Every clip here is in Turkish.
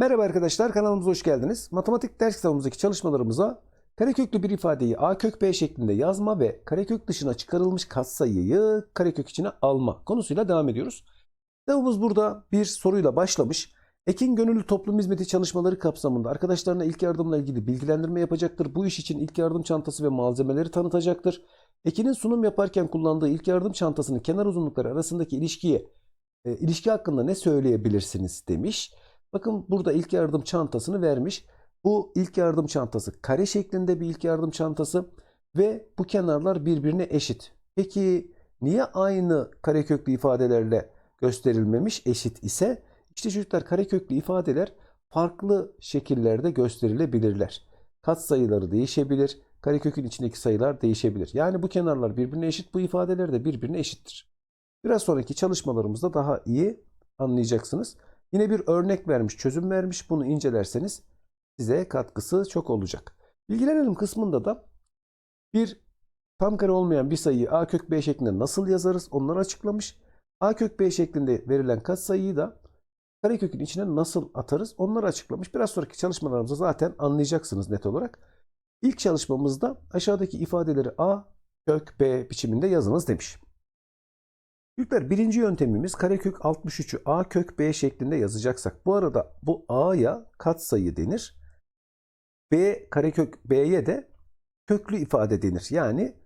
Merhaba arkadaşlar kanalımıza hoş geldiniz. Matematik ders kitabımızdaki çalışmalarımıza kareköklü bir ifadeyi a kök b şeklinde yazma ve karekök dışına çıkarılmış katsayıyı karekök içine alma konusuyla devam ediyoruz. Kitabımız burada bir soruyla başlamış. Ekin gönüllü toplum hizmeti çalışmaları kapsamında arkadaşlarına ilk yardımla ilgili bilgilendirme yapacaktır. Bu iş için ilk yardım çantası ve malzemeleri tanıtacaktır. Ekin'in sunum yaparken kullandığı ilk yardım çantasının kenar uzunlukları arasındaki ilişkiye e, ilişki hakkında ne söyleyebilirsiniz demiş. Bakın burada ilk yardım çantasını vermiş. Bu ilk yardım çantası kare şeklinde bir ilk yardım çantası ve bu kenarlar birbirine eşit. Peki niye aynı kareköklü ifadelerle gösterilmemiş eşit ise? İşte çocuklar kareköklü ifadeler farklı şekillerde gösterilebilirler. Kat sayıları değişebilir. Karekökün içindeki sayılar değişebilir. Yani bu kenarlar birbirine eşit, bu ifadeler de birbirine eşittir. Biraz sonraki çalışmalarımızda daha iyi anlayacaksınız. Yine bir örnek vermiş, çözüm vermiş. Bunu incelerseniz size katkısı çok olacak. Bilgilenelim kısmında da bir tam kare olmayan bir sayıyı a kök b şeklinde nasıl yazarız onları açıklamış. a kök b şeklinde verilen katsayıyı da karekökün içine nasıl atarız onları açıklamış. Biraz sonraki çalışmalarımızda zaten anlayacaksınız net olarak. İlk çalışmamızda aşağıdaki ifadeleri a kök b biçiminde yazınız demiş. Çocuklar birinci yöntemimiz karekök 63'ü a kök b şeklinde yazacaksak. Bu arada bu a'ya katsayı denir. b karekök b'ye de köklü ifade denir. Yani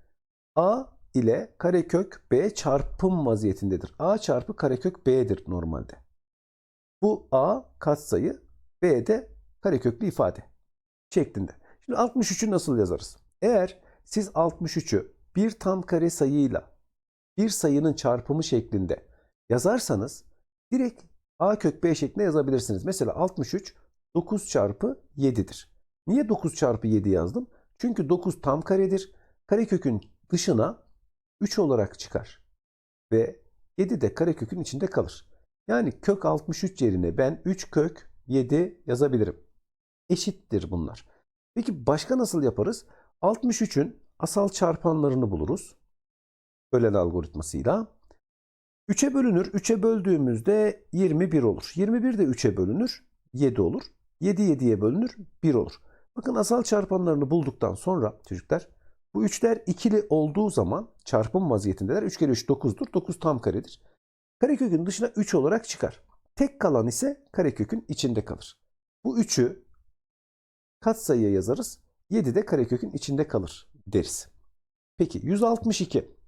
a ile karekök b çarpım vaziyetindedir. a çarpı karekök b'dir normalde. Bu a katsayı b de kareköklü ifade şeklinde. Şimdi 63'ü nasıl yazarız? Eğer siz 63'ü bir tam kare sayıyla bir sayının çarpımı şeklinde yazarsanız direkt a kök b şeklinde yazabilirsiniz. Mesela 63 9 çarpı 7'dir. Niye 9 çarpı 7 yazdım? Çünkü 9 tam karedir. Karekökün dışına 3 olarak çıkar. Ve 7 de karekökün içinde kalır. Yani kök 63 yerine ben 3 kök 7 yazabilirim. Eşittir bunlar. Peki başka nasıl yaparız? 63'ün asal çarpanlarını buluruz bölen algoritmasıyla. 3'e bölünür. 3'e böldüğümüzde 21 olur. 21 de 3'e bölünür. 7 olur. 7 7'ye bölünür. 1 olur. Bakın asal çarpanlarını bulduktan sonra çocuklar bu üçler ikili olduğu zaman çarpım vaziyetindeler. 3 kere 3 9'dur. 9 tam karedir. Karekökün dışına 3 olarak çıkar. Tek kalan ise karekökün içinde kalır. Bu 3'ü katsayıya yazarız. 7 de karekökün içinde kalır deriz. Peki 162.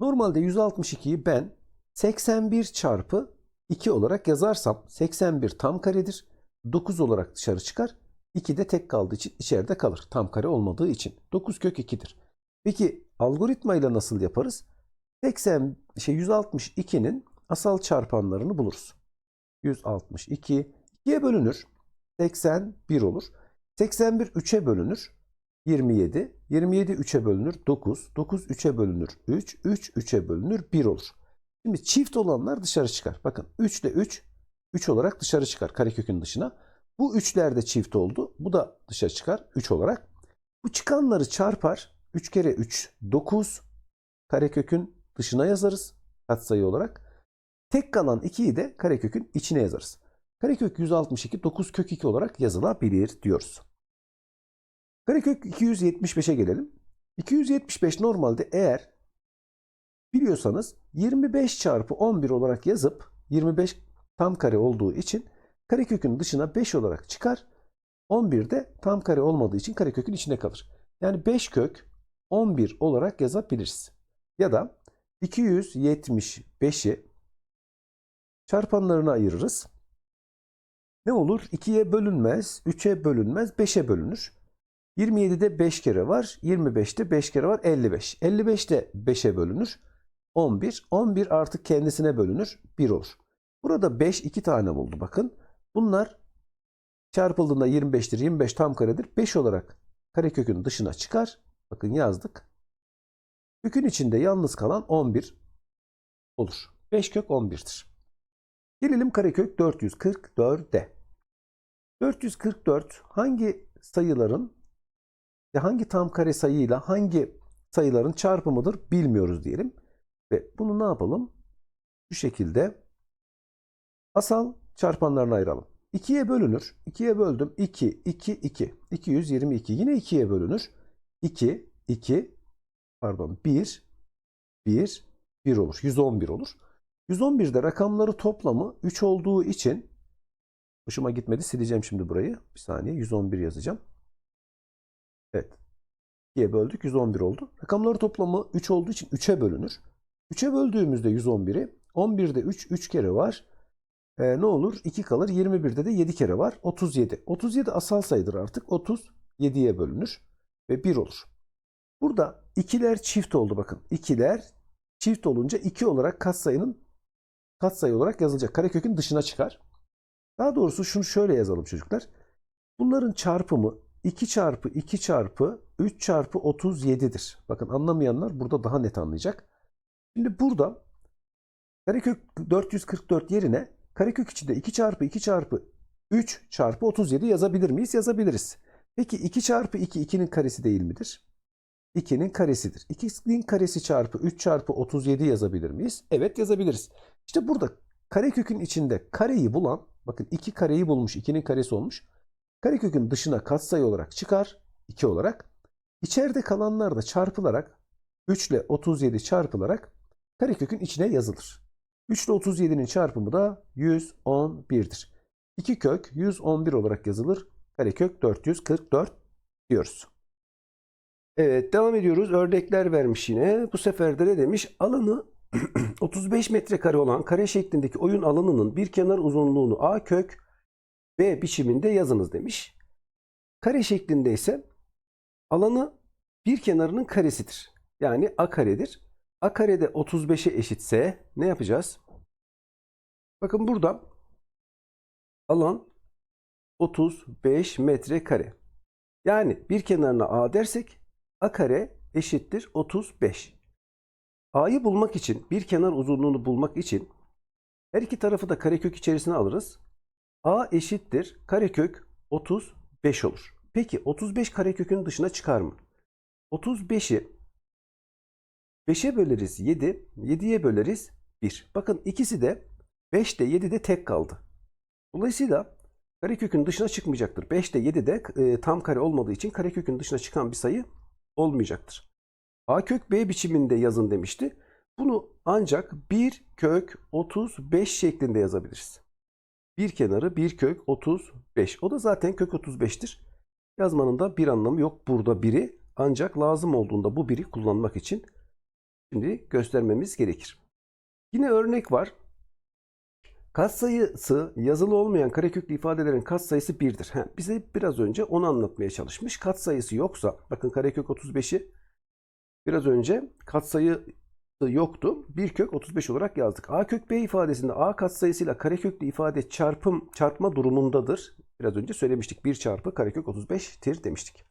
Normalde 162'yi ben 81 çarpı 2 olarak yazarsam 81 tam karedir. 9 olarak dışarı çıkar. 2 de tek kaldığı için içeride kalır. Tam kare olmadığı için. 9 kök 2'dir. Peki algoritmayla nasıl yaparız? 80 şey 162'nin asal çarpanlarını buluruz. 162 2'ye bölünür. 81 olur. 81 3'e bölünür. 27. 27 3'e bölünür 9. 9 3'e bölünür 3. 3 3'e bölünür 1 olur. Şimdi çift olanlar dışarı çıkar. Bakın 3 ile 3 3 olarak dışarı çıkar karekökün dışına. Bu 3'ler de çift oldu. Bu da dışarı çıkar 3 olarak. Bu çıkanları çarpar. 3 kere 3 9 karekökün dışına yazarız katsayı olarak. Tek kalan 2'yi de karekökün içine yazarız. Karekök 162 9 kök 2 olarak yazılabilir diyoruz. Karekök 275'e gelelim. 275 normalde eğer biliyorsanız 25 çarpı 11 olarak yazıp 25 tam kare olduğu için karekökün dışına 5 olarak çıkar. 11 de tam kare olmadığı için karekökün içinde kalır. Yani 5 kök 11 olarak yazabiliriz. Ya da 275'i çarpanlarına ayırırız. Ne olur? 2'ye bölünmez, 3'e bölünmez, 5'e bölünür. 27'de 5 kere var. 25'te 5 kere var. 55. 55 de 5'e bölünür. 11. 11 artık kendisine bölünür. 1 olur. Burada 5 2 tane buldu bakın. Bunlar çarpıldığında 25'tir. 25 tam karedir. 5 olarak karekökün dışına çıkar. Bakın yazdık. Kökün içinde yalnız kalan 11 olur. 5 kök 11'dir. Gelelim karekök 444'e. 444 hangi sayıların hangi tam kare sayıyla hangi sayıların çarpımıdır bilmiyoruz diyelim. Ve bunu ne yapalım? Bu şekilde asal çarpanlarına ayıralım. 2'ye bölünür. 2'ye böldüm. 2, 2, 2. 222. Yine 2'ye bölünür. 2, 2, pardon 1, 1, 1 olur. 111 olur. 111'de rakamları toplamı 3 olduğu için hoşuma gitmedi. Sileceğim şimdi burayı. Bir saniye. 111 yazacağım. Evet. 2'ye böldük. 111 oldu. Rakamları toplamı 3 olduğu için 3'e bölünür. 3'e böldüğümüzde 111'i 11'de 3 3 kere var. Ee, ne olur? 2 kalır. 21'de de 7 kere var. 37. 37 asal sayıdır artık. 30 7'ye bölünür ve 1 olur. Burada ikiler çift oldu bakın. İkiler çift olunca 2 olarak katsayının katsayı olarak yazılacak. Karekökün dışına çıkar. Daha doğrusu şunu şöyle yazalım çocuklar. Bunların çarpımı 2 çarpı 2 çarpı 3 çarpı 37'dir. Bakın anlamayanlar burada daha net anlayacak. Şimdi burada karekök 444 yerine karekök içinde 2 çarpı 2 çarpı 3 çarpı 37 yazabilir miyiz? Yazabiliriz. Peki 2 çarpı 2 2'nin karesi değil midir? 2'nin karesidir. 2'nin karesi çarpı 3 çarpı 37 yazabilir miyiz? Evet yazabiliriz. İşte burada karekökün içinde kareyi bulan, bakın 2 kareyi bulmuş, 2'nin karesi olmuş. Karekökün dışına katsayı olarak çıkar, 2 olarak. İçeride kalanlar da çarpılarak 3 ile 37 çarpılarak karekökün içine yazılır. 3 ile 37'nin çarpımı da 111'dir. 2 kök 111 olarak yazılır. Karekök 444 diyoruz. Evet devam ediyoruz. Örnekler vermiş yine. Bu sefer de ne demiş? Alanı 35 metrekare olan kare şeklindeki oyun alanının bir kenar uzunluğunu a kök b biçiminde yazınız demiş. Kare şeklinde ise alanı bir kenarının karesidir. Yani a karedir. A karede 35'e eşitse ne yapacağız? Bakın burada alan 35 metrekare. Yani bir kenarına a dersek a kare eşittir 35. A'yı bulmak için, bir kenar uzunluğunu bulmak için her iki tarafı da karekök içerisine alırız. A eşittir karekök 35 olur. Peki 35 karekökün dışına çıkar mı? 35'i 5'e böleriz 7, 7'ye böleriz 1. Bakın ikisi de 5 de 7 de tek kaldı. Dolayısıyla karekökün dışına çıkmayacaktır. 5 de 7 de e, tam kare olmadığı için karekökün dışına çıkan bir sayı olmayacaktır. A kök B biçiminde yazın demişti. Bunu ancak 1 kök 35 şeklinde yazabiliriz. Bir kenarı 1 kök 35. O da zaten kök 35'tir. Yazmanın da bir anlamı yok burada biri. Ancak lazım olduğunda bu biri kullanmak için şimdi göstermemiz gerekir. Yine örnek var. Katsayısı yazılı olmayan kareköklü ifadelerin katsayısı 1'dir. He, bize biraz önce onu anlatmaya çalışmış. Katsayısı yoksa bakın karekök 35'i biraz önce katsayı yoktu. 1 kök 35 olarak yazdık. A kök B ifadesinde A katsayısıyla kareköklü ifade çarpım çarpma durumundadır. Biraz önce söylemiştik. 1 çarpı karekök 35'tir demiştik.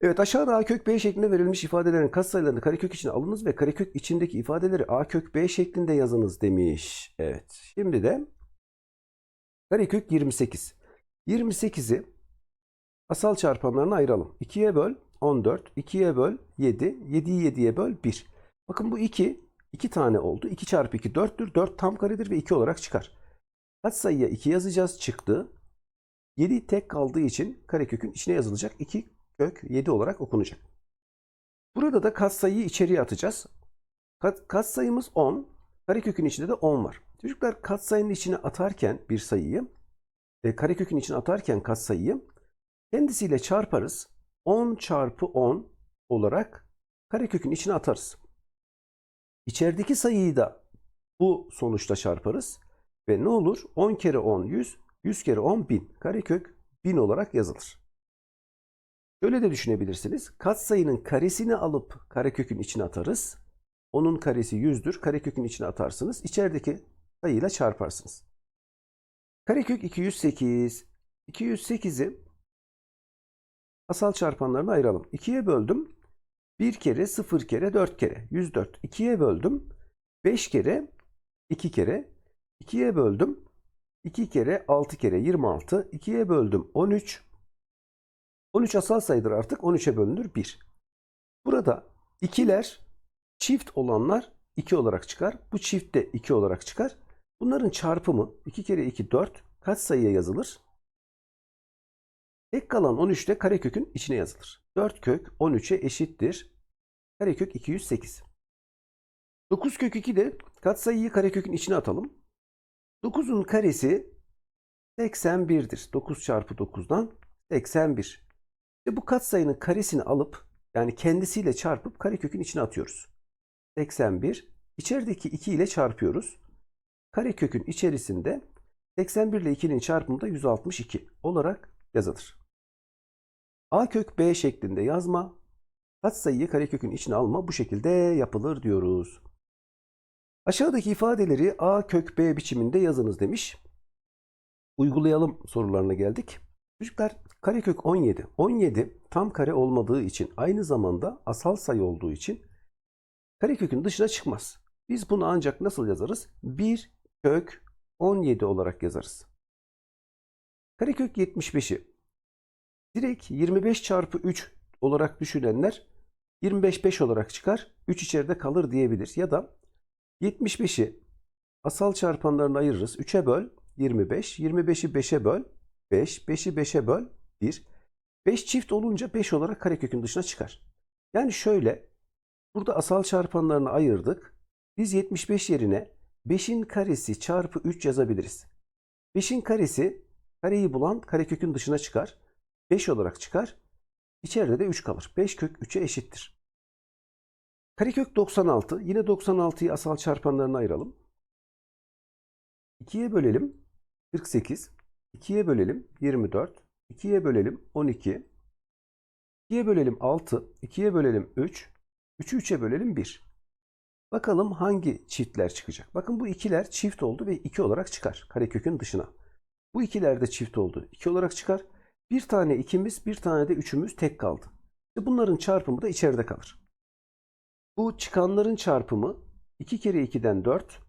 Evet aşağıda A kök B şeklinde verilmiş ifadelerin katsayılarını karekök içine alınız ve karekök içindeki ifadeleri A kök B şeklinde yazınız demiş. Evet. Şimdi de karekök 28. 28'i asal çarpanlarına ayıralım. 2'ye böl 14, 2'ye böl 7, 7'yi 7'ye böl 1. Bakın bu 2, 2 tane oldu. 2 çarpı 2 4'tür. 4 tam karedir ve 2 olarak çıkar. Kaç sayıya 2 yazacağız çıktı. 7 tek kaldığı için karekökün içine yazılacak. 2 kök 7 olarak okunacak. Burada da katsayıyı içeriye atacağız. Kat, katsayımız 10. Karekökün içinde de 10 var. Çocuklar katsayının içine atarken bir sayıyı, e, karekökün içine atarken katsayıyı kendisiyle çarparız. 10 çarpı 10 olarak karekökün içine atarız. İçerideki sayıyı da bu sonuçta çarparız. Ve ne olur? 10 kere 10 100, 100 kere 10 1000. Karekök 1000 olarak yazılır. Şöyle de düşünebilirsiniz. Katsayının karesini alıp karekökün içine atarız. Onun karesi 100'dür. Karekökün içine atarsınız. İçerideki sayıyla çarparsınız. Karekök 208. 208'i asal çarpanlarına ayıralım. 2'ye böldüm. 1 kere, 0 kere, 4 kere. 104. 2'ye böldüm. 5 kere, 2 kere. 2'ye böldüm. 2 kere, 6 kere, 26. 2'ye böldüm. 13. 13 asal sayıdır artık. 13'e bölünür 1. Burada ikiler çift olanlar 2 olarak çıkar. Bu çift de 2 olarak çıkar. Bunların çarpımı 2 kere 2 4. katsayıya yazılır. Tek kalan 13 de karekökün içine yazılır. 4 kök 13'e eşittir. Karekök 208. 9 kök 2 de katsayıyı karekökün içine atalım. 9'un karesi 81'dir. 9 çarpı 9'dan 81. İşte bu katsayının karesini alıp yani kendisiyle çarpıp karekökün içine atıyoruz. 81. İçerideki 2 ile çarpıyoruz. Karekökün içerisinde 81 ile 2'nin çarpımı da 162 olarak yazılır. A kök B şeklinde yazma, katsayıyı karekökün içine alma bu şekilde yapılır diyoruz. Aşağıdaki ifadeleri A kök B biçiminde yazınız demiş. Uygulayalım sorularına geldik. Çocuklar karekök 17. 17 tam kare olmadığı için aynı zamanda asal sayı olduğu için karekökün dışına çıkmaz. Biz bunu ancak nasıl yazarız? 1 kök 17 olarak yazarız. Karekök 75'i direkt 25 çarpı 3 olarak düşünenler 25 5 olarak çıkar. 3 içeride kalır diyebilir. Ya da 75'i asal çarpanlarına ayırırız. 3'e böl 25. 25'i 5'e böl 5. 5'i 5'e böl 1. 5 çift olunca 5 olarak karekökün dışına çıkar. Yani şöyle burada asal çarpanlarını ayırdık. Biz 75 yerine 5'in karesi çarpı 3 yazabiliriz. 5'in karesi kareyi bulan karekökün dışına çıkar. 5 olarak çıkar. İçeride de 3 kalır. 5 kök 3'e eşittir. Karekök 96. Yine 96'yı asal çarpanlarına ayıralım. 2'ye bölelim 48. 2'ye bölelim 24. 2'ye bölelim 12. 2'ye bölelim 6. 2'ye bölelim 3. 3'ü 3'e bölelim 1. Bakalım hangi çiftler çıkacak. Bakın bu ikiler çift oldu ve 2 olarak çıkar karekökün dışına. Bu ikiler de çift oldu. 2 olarak çıkar. Bir tane ikimiz, bir tane de üçümüz tek kaldı. Bunların çarpımı da içeride kalır. Bu çıkanların çarpımı 2 kere 2'den 4.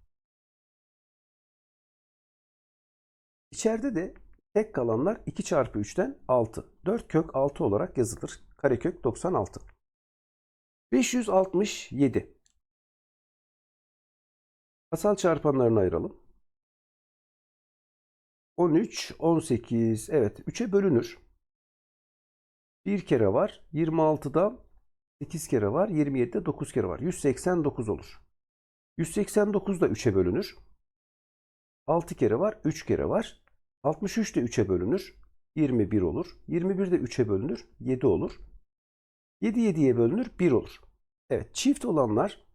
İçeride de tek kalanlar 2 çarpı 3'ten 6. 4 kök 6 olarak yazılır. Karekök 96. 567. Asal çarpanlarını ayıralım. 13, 18. Evet 3'e bölünür. Bir kere var. 26'da 8 kere var. 27'de 9 kere var. 189 olur. 189 da 3'e bölünür. 6 kere var. 3 kere var. 63 de 3'e bölünür. 21 olur. 21 de 3'e bölünür. 7 olur. 7 7'ye bölünür. 1 olur. Evet çift olanlar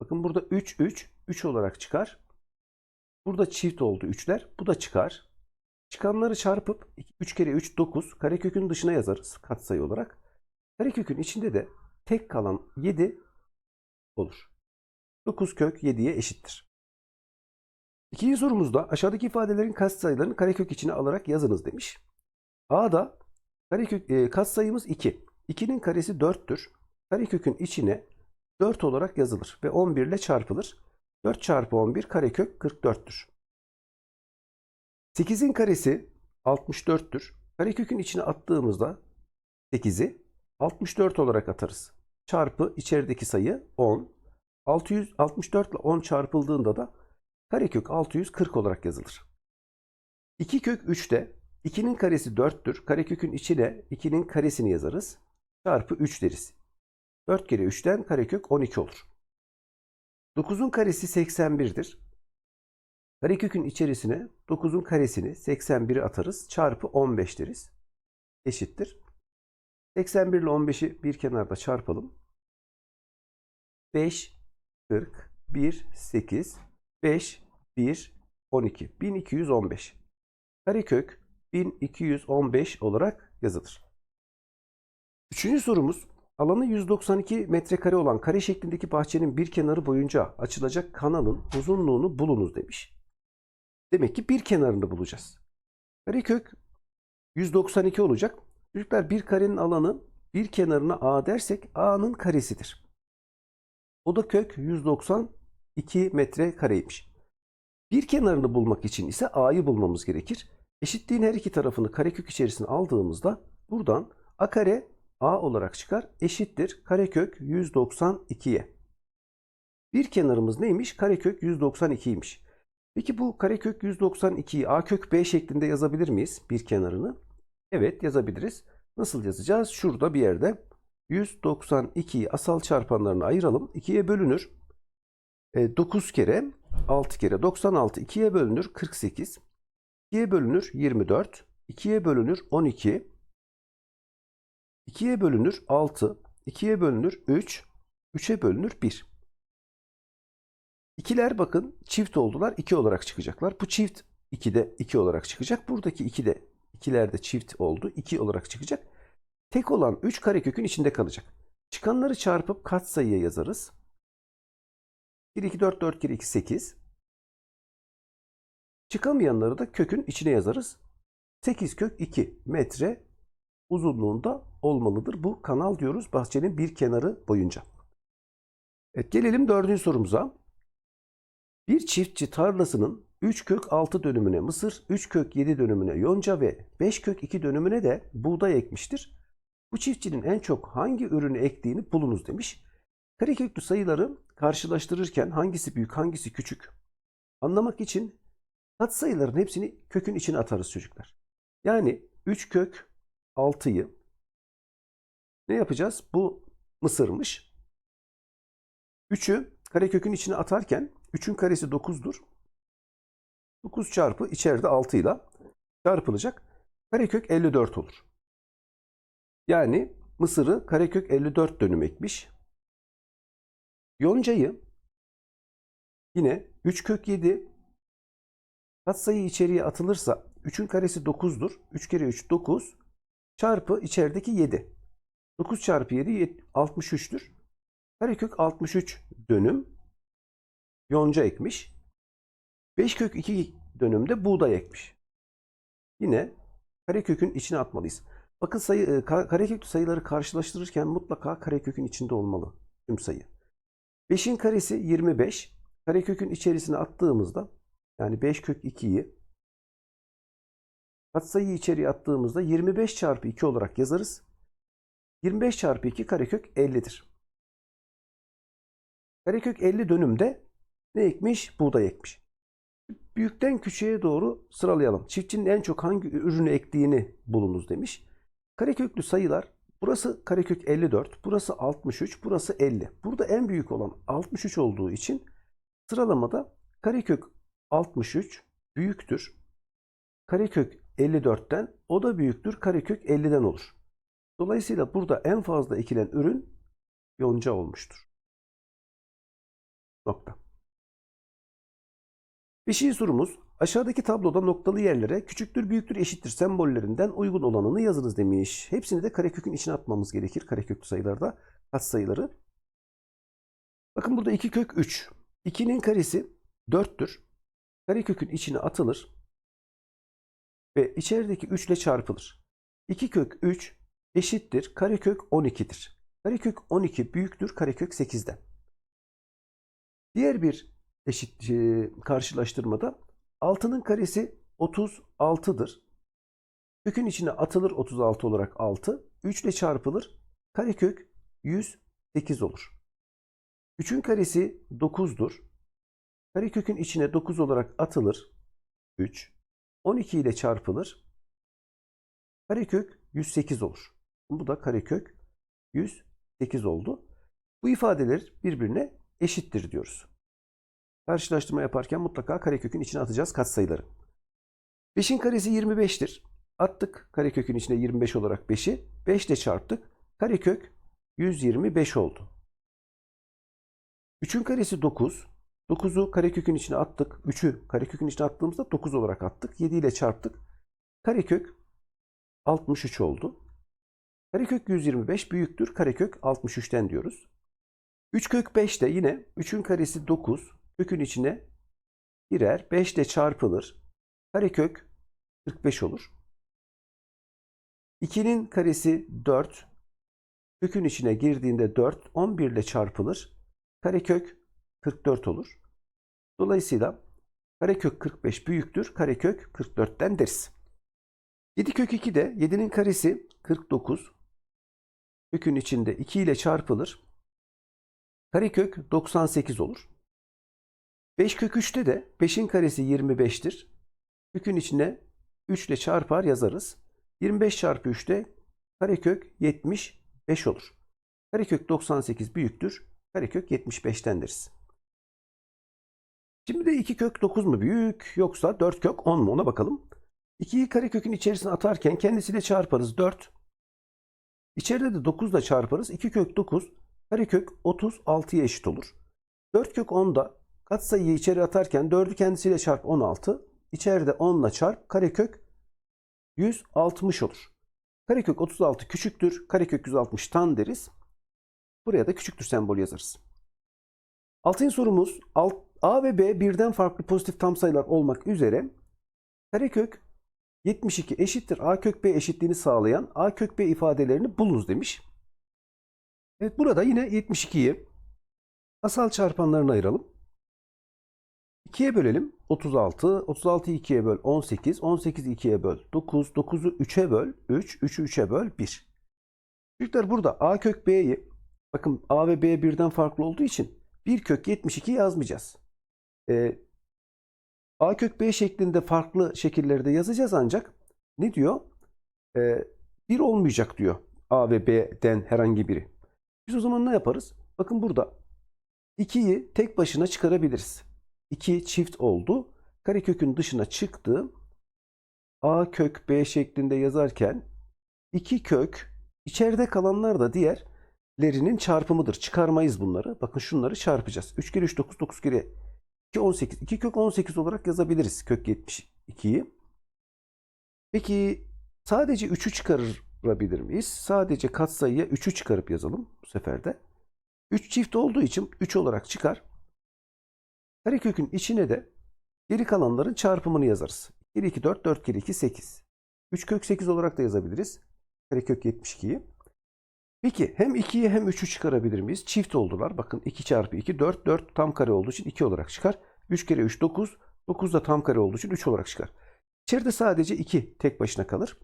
bakın burada 3 3 3 olarak çıkar. Burada çift oldu 3'ler. Bu da çıkar. Çıkanları çarpıp 3 kere 3 9 karekökün dışına yazarız katsayı olarak. Karekökün içinde de tek kalan 7 olur. 9 kök 7'ye eşittir. İkinci sorumuzda aşağıdaki ifadelerin katsayılarını karekök içine alarak yazınız demiş. A'da karekök, e, katsayımız 2. 2'nin karesi 4'tür. Karekökün içine 4 olarak yazılır ve 11 ile çarpılır. 4 çarpı 11 karekök 44'tür. 8'in karesi 64'tür. Karekökün içine attığımızda 8'i 64 olarak atarız. Çarpı içerideki sayı 10. 664 ile 10 çarpıldığında da karekök 640 olarak yazılır. 2 kök 3'te 2'nin karesi 4'tür. Karekökün içine 2'nin karesini yazarız. Çarpı 3 deriz. 4 kere 3'ten karekök 12 olur. 9'un karesi 81'dir. Karekökün içerisine 9'un karesini 81'i atarız. Çarpı 15 deriz. Eşittir. 81 ile 15'i bir kenarda çarpalım. 5, 40, 1, 8, 5, 1, 12. 1215. Karekök 1215 olarak yazılır. Üçüncü sorumuz alanı 192 metrekare olan kare şeklindeki bahçenin bir kenarı boyunca açılacak kanalın uzunluğunu bulunuz demiş. Demek ki bir kenarını bulacağız. Karekök 192 olacak. Çocuklar bir karenin alanı bir kenarına A dersek A'nın karesidir. O da kök 192 metre kareymiş. Bir kenarını bulmak için ise A'yı bulmamız gerekir. Eşitliğin her iki tarafını karekök içerisine aldığımızda buradan A kare A olarak çıkar. Eşittir karekök 192'ye. Bir kenarımız neymiş? Karekök 192'ymiş. Peki bu karekök 192'yi a kök b şeklinde yazabilir miyiz bir kenarını? Evet yazabiliriz. Nasıl yazacağız? Şurada bir yerde 192'yi asal çarpanlarına ayıralım. 2'ye bölünür. E, 9 kere 6 kere 96 2'ye bölünür 48. 2'ye bölünür 24. 2'ye bölünür 12. 2'ye bölünür 6. 2'ye bölünür 3. 3'e bölünür 1. İkiler bakın çift oldular. 2 olarak çıkacaklar. Bu çift 2'de 2 olarak çıkacak. Buradaki 2 de ikilerde çift oldu. 2 olarak çıkacak. Tek olan 3 karekökün içinde kalacak. Çıkanları çarpıp katsayıya yazarız. 1, 2, 4, 4 kere 2, 8. Çıkamayanları da kökün içine yazarız. 8 kök 2 metre uzunluğunda olmalıdır. Bu kanal diyoruz bahçenin bir kenarı boyunca. Evet gelelim dördüncü sorumuza. Bir çiftçi tarlasının 3 kök 6 dönümüne mısır, 3 kök 7 dönümüne yonca ve 5 kök 2 dönümüne de buğday ekmiştir. Bu çiftçinin en çok hangi ürünü ektiğini bulunuz demiş. Kareköklü sayıları karşılaştırırken hangisi büyük hangisi küçük anlamak için katsayıların hepsini kökün içine atarız çocuklar. Yani 3 kök 6'yı ne yapacağız? Bu mısırmış. 3'ü karekökün içine atarken 3'ün karesi 9'dur. 9 çarpı içeride 6 ile çarpılacak. Karekök 54 olur. Yani mısırı karekök 54 dönüm ekmiş. Yoncayı yine 3 kök 7 katsayı içeriye atılırsa 3'ün karesi 9'dur. 3 kere 3 9 çarpı içerideki 7. 9 çarpı 7 63'tür. Karekök 63 dönüm yonca ekmiş. 5 kök 2 dönümde buğday ekmiş. Yine karekökün içine atmalıyız. Bakın sayı, e, kareköklü sayıları karşılaştırırken mutlaka karekökün içinde olmalı tüm sayı. 5'in karesi 25. Karekökün içerisine attığımızda yani 5 kök 2'yi katsayıyı içeriye attığımızda 25 çarpı 2 olarak yazarız. 25 çarpı 2 karekök 50'dir. Karekök 50 dönümde ne ekmiş? Buğday ekmiş. Büyükten küçüğe doğru sıralayalım. Çiftçinin en çok hangi ürünü ektiğini bulunuz demiş. Kareköklü sayılar burası karekök 54, burası 63, burası 50. Burada en büyük olan 63 olduğu için sıralamada karekök 63 büyüktür. Karekök 54'ten o da büyüktür. Karekök 50'den olur. Dolayısıyla burada en fazla ekilen ürün yonca olmuştur. Nokta. Beşinci sorumuz aşağıdaki tabloda noktalı yerlere küçüktür, büyüktür, eşittir sembollerinden uygun olanını yazınız demiş. Hepsini de karekökün içine atmamız gerekir kareköklü sayılarda katsayıları. Bakın burada 2 kök 3. 2'nin karesi 4'tür. Karekökün içine atılır ve içerideki 3 ile çarpılır. 2 kök 3 eşittir karekök 12'dir. Karekök 12 büyüktür karekök 8'den. Diğer bir eşit e, karşılaştırmada 6'nın karesi 36'dır. Kökün içine atılır 36 olarak 6. 3 ile çarpılır. Karekök 108 olur. 3'ün karesi 9'dur. Karekökün içine 9 olarak atılır. 3. 12 ile çarpılır. Karekök 108 olur. Bu da karekök 108 oldu. Bu ifadeler birbirine eşittir diyoruz. Karşılaştırma yaparken mutlaka karekökün içine atacağız katsayıları. 5'in karesi 25'tir. Attık karekökün içine 25 olarak 5'i. 5 ile çarptık. Karekök 125 oldu. 3'ün karesi 9. 9'u karekökün içine attık. 3'ü karekökün içine attığımızda 9 olarak attık. 7 ile çarptık. Karekök 63 oldu. Karekök 125 büyüktür. Karekök 63'ten diyoruz. 3 kök 5 de yine 3'ün karesi 9. Kökün içine girer. 5 ile çarpılır. Karekök 45 olur. 2'nin karesi 4. Kökün içine girdiğinde 4. 11 ile çarpılır. Karekök 44 olur. Dolayısıyla karekök 45 büyüktür. Karekök 44'ten deriz. 7 kök 2 de 7'nin karesi 49. Kökün içinde 2 ile çarpılır. Karekök 98 olur. 5 kök 3'te de 5'in karesi 25'tir. Kökün içine 3 ile çarpar yazarız. 25 çarpı 3'te karekök 75 olur. Karekök 98 büyüktür. Karekök 75'ten deriz. Şimdi de 2 kök 9 mu büyük yoksa 4 kök 10 mu ona bakalım. 2'yi karekökün içerisine atarken kendisiyle çarparız 4. İçeride de 9 ile çarparız. 2 kök 9 karekök 36'ya eşit olur. 4 kök 10 da katsayıyı içeri atarken 4'ü kendisiyle çarp 16. İçeride 10 ile çarp karekök 160 olur. Karekök 36 küçüktür. Karekök 160'tan deriz. Buraya da küçüktür sembolü yazarız. Altıncı sorumuz alt- A ve B birden farklı pozitif tam sayılar olmak üzere karekök 72 eşittir A kök B eşitliğini sağlayan A kök B ifadelerini bulunuz demiş. Evet burada yine 72'yi asal çarpanlarına ayıralım. 2'ye bölelim 36, 36'yı 2'ye böl 18, 18'i 2'ye böl 9, 9'u 3'e böl 3, 3'ü 3'e böl 1. Çocuklar burada A kök B'yi bakın A ve B birden farklı olduğu için 1 kök 72 yazmayacağız. Ee, A kök B şeklinde farklı şekillerde yazacağız ancak ne diyor? Ee, 1 olmayacak diyor A ve B'den herhangi biri. Biz o zaman ne yaparız? Bakın burada 2'yi tek başına çıkarabiliriz. 2 çift oldu. Karekökün dışına çıktı. A kök B şeklinde yazarken 2 kök içeride kalanlar da diğerlerinin çarpımıdır. Çıkarmayız bunları. Bakın şunları çarpacağız. 3 kere 3 9 9 kere 2 18. 2 kök 18 olarak yazabiliriz kök 72'yi. Peki sadece 3'ü çıkarabilir miyiz? Sadece katsayıya 3'ü çıkarıp yazalım bu sefer de. 3 çift olduğu için 3 olarak çıkar. Karekökün içine de geri kalanların çarpımını yazarız. 1 2 4 4 kere 2 8. 3 kök 8 olarak da yazabiliriz. Karekök 72'yi. Peki hem 2'yi hem 3'ü çıkarabilir miyiz? Çift oldular. Bakın 2 çarpı 2 4 4 tam kare olduğu için 2 olarak çıkar. 3 kere 3 9 9 da tam kare olduğu için 3 olarak çıkar. İçeride sadece 2 tek başına kalır.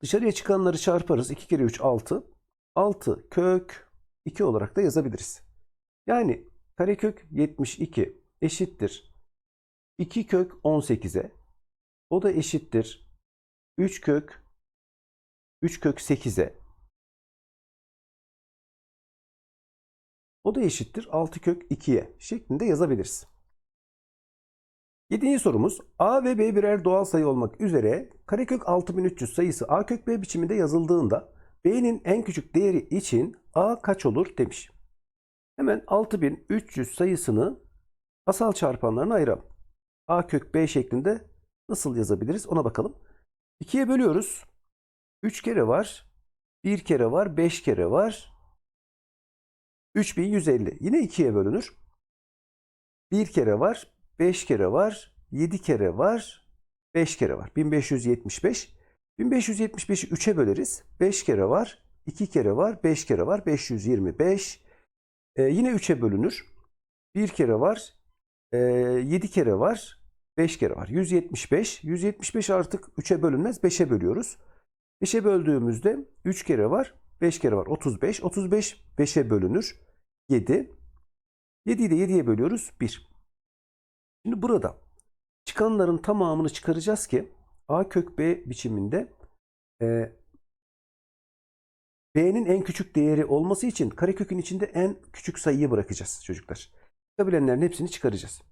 Dışarıya çıkanları çarparız. 2 kere 3 6. 6 kök 2 olarak da yazabiliriz. Yani karekök 72 eşittir 2 kök 18'e. O da eşittir 3 kök 3 kök 8'e. O da eşittir 6 kök 2'ye şeklinde yazabiliriz. Yedinci sorumuz A ve B birer doğal sayı olmak üzere karekök 6300 sayısı A kök B biçiminde yazıldığında B'nin en küçük değeri için A kaç olur demiş. Hemen 6300 sayısını asal çarpanlarına ayıralım. A kök B şeklinde nasıl yazabiliriz ona bakalım. 2'ye bölüyoruz. 3 kere var. 1 kere var. 5 kere var. 3150. Yine 2'ye bölünür. 1 kere var. 5 kere var. 7 kere var. 5 kere var. 1575. 1575'i 3'e böleriz. 5 kere var. 2 kere var. 5 kere var. 525. Ee, yine 3'e bölünür. 1 kere var. Ee, 7 kere var. 5 kere var. 175. 175 artık 3'e bölünmez. 5'e bölüyoruz. 5'e böldüğümüzde 3 kere var. 5 kere var. 35. 35 5'e bölünür. 7. 7'yi de 7'ye bölüyoruz. 1. Şimdi burada çıkanların tamamını çıkaracağız ki A kök B biçiminde e, B'nin en küçük değeri olması için karekökün içinde en küçük sayıyı bırakacağız çocuklar. Çıkabilenlerin hepsini çıkaracağız.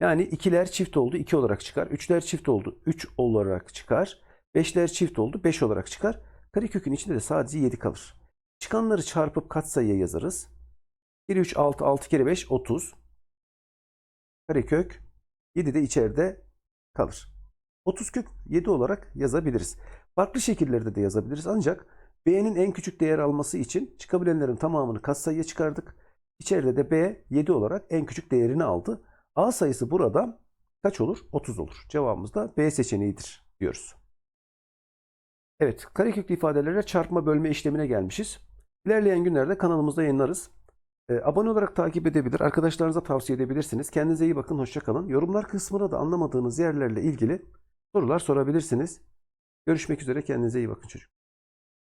Yani ikiler çift oldu 2 olarak çıkar. Üçler çift oldu 3 olarak çıkar. Beşler çift oldu 5 olarak çıkar. Karekökün içinde de sadece 7 kalır. Çıkanları çarpıp katsayıya yazarız. 1 3 6 6 kere 5 30. Karekök 7 de içeride kalır. 30 kök 7 olarak yazabiliriz. Farklı şekillerde de yazabiliriz ancak B'nin en küçük değer alması için çıkabilenlerin tamamını katsayıya çıkardık. İçeride de B 7 olarak en küçük değerini aldı. A sayısı burada kaç olur? 30 olur. Cevabımız da B seçeneğidir diyoruz. Evet, kareköklü ifadelere çarpma bölme işlemine gelmişiz. İlerleyen günlerde kanalımızda yayınlarız. Ee, abone olarak takip edebilir, arkadaşlarınıza tavsiye edebilirsiniz. Kendinize iyi bakın, hoşça kalın. Yorumlar kısmına da anlamadığınız yerlerle ilgili sorular sorabilirsiniz. Görüşmek üzere, kendinize iyi bakın çocuk.